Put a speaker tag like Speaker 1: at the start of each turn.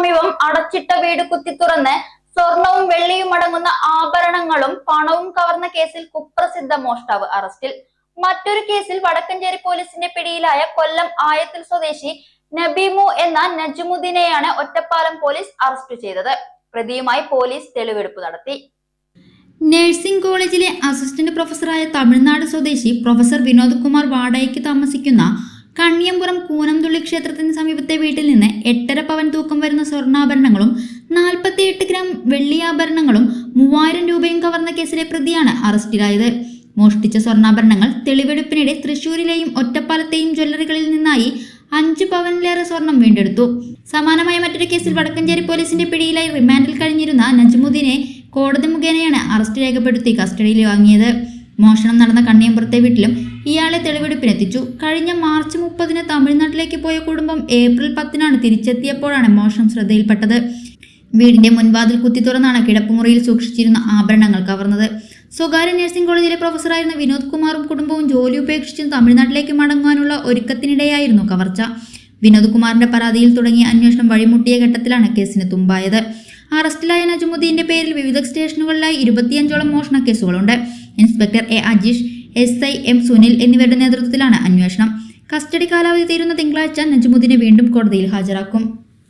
Speaker 1: വീട് കുത്തി തുറന്ന് സ്വർണവും വെള്ളിയും അടങ്ങുന്ന ആഭരണങ്ങളും പണവും കവർന്ന കേസിൽ കുപ്രസിദ്ധ മോഷ്ടാവ് അറസ്റ്റിൽ. മറ്റൊരു കേസിൽ വടക്കഞ്ചേരി പോലീസിന്റെ പിടിയിലായ കൊല്ലം ആയത്തിൽ സ്വദേശി നബീമു എന്ന നജുമുദ്ദീനെയാണ് ഒറ്റപ്പാലം പോലീസ് അറസ്റ്റ് ചെയ്തത്. പ്രതിയുമായി പോലീസ് തെളിവെടുപ്പ് നടത്തി.
Speaker 2: നഴ്സിംഗ് കോളേജിലെ അസിസ്റ്റന്റ് പ്രൊഫസറായ തമിഴ്നാട് സ്വദേശി പ്രൊഫസർ വിനോദ് കുമാർ വാടകയ്ക്ക് താമസിക്കുന്ന കണ്ണിയമ്പുറം കൂനംതുള്ളി ക്ഷേത്രത്തിന് സമീപത്തെ വീട്ടിൽ നിന്ന് എട്ടര പവൻ തൂക്കം വരുന്ന സ്വർണാഭരണങ്ങളും നാൽപ്പത്തിയെട്ട് ഗ്രാം വെള്ളിയാഭരണങ്ങളും മൂവായിരം രൂപയും കവർന്ന കേസിലെ പ്രതിയാണ് അറസ്റ്റിലായത്. മോഷ്ടിച്ച സ്വർണാഭരണങ്ങൾ തെളിവെടുപ്പിനിടെ തൃശൂരിലെയും ഒറ്റപ്പാലത്തെയും ജ്വല്ലറികളിൽ നിന്നായി അഞ്ച് പവനിലേറെ സ്വർണം വീണ്ടെടുത്തു. സമാനമായ മറ്റൊരു കേസിൽ വടക്കഞ്ചേരി പോലീസിന്റെ പിടിയിലായി റിമാൻഡിൽ കഴിഞ്ഞിരുന്ന നജ്മുദ്ദീനെ കോടതി മുഖേനയാണ് അറസ്റ്റ് രേഖപ്പെടുത്തി കസ്റ്റഡിയിൽ വാങ്ങിയത്. മോഷണം നടന്ന കണ്ണിയമ്പുറത്തെ വീട്ടിലും ഇയാളെ തെളിവെടുപ്പിനെത്തിച്ചു. കഴിഞ്ഞ മാർച്ച് മുപ്പതിന് തമിഴ്നാട്ടിലേക്ക് പോയ കുടുംബം ഏപ്രിൽ പത്തിനാണ് തിരിച്ചെത്തിയപ്പോഴാണ് മോഷണം ശ്രദ്ധയിൽപ്പെട്ടത്. വീടിന്റെ മുൻവാതിൽ കുത്തി തുറന്നാണ് കിടപ്പുമുറിയിൽ സൂക്ഷിച്ചിരുന്ന ആഭരണങ്ങൾ കവർന്നത്. സ്വകാര്യ നഴ്സിംഗ് കോളേജിലെ പ്രൊഫസറായിരുന്ന വിനോദ് കുമാറും കുടുംബവും ജോലി ഉപേക്ഷിച്ച് തമിഴ്നാട്ടിലേക്ക് മടങ്ങാനുള്ള ഒരുക്കത്തിനിടെയായിരുന്നു കവർച്ച. വിനോദ് കുമാറിന്റെ പരാതിയിൽ തുടങ്ങിയ അന്വേഷണം വഴിമുട്ടിയ ഘട്ടത്തിലാണ് കേസിന് തുമ്പായത്. അറസ്റ്റിലായ നജുമുദ്ദീന്റെ പേരിൽ വിവിധ സ്റ്റേഷനുകളിലായി ഇരുപത്തിയഞ്ചോളം മോഷണ കേസുകളുണ്ട്. Inspector A Ajeesh S I M Sunil എന്നിവരുടെ നേതൃത്വത്തിലാണ് അന്വേഷണം. കസ്റ്റഡി കാലാവധി തീരുന്ന തിങ്കളാഴ്ച നജ്മുദ്ദീനെ വീണ്ടും കോടതിയിൽ ഹാജരാക്കും.